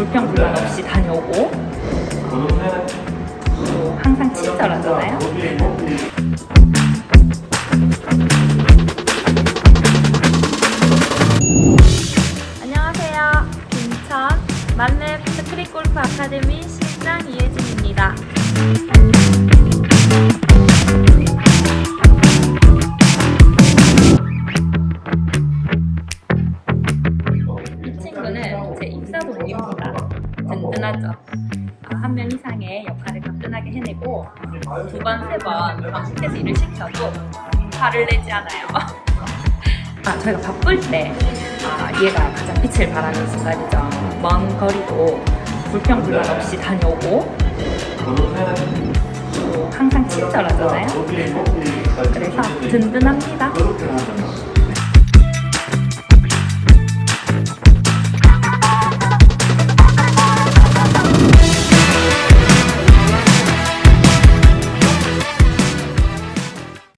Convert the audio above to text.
불평불만 없이 다녀오고 또 항상 친절하잖아요. 안녕하세요. 김천 만렙 스크릿 골프 아카데미 실장 이혜진입니다. 이 친구는 제 입사동기입 아, 한명 이상의 역할을 가뿐하게 해내고 두 번, 세 번 반복해서 일을 시켜도 화를 내지 않아요. 아, 저희가 바쁠 때 아, 얘가 가장 빛을 발하는 순간이죠. 먼 거리도 불평불만 없이 다녀오고 또 항상 친절하잖아요. 그래서 든든합니다.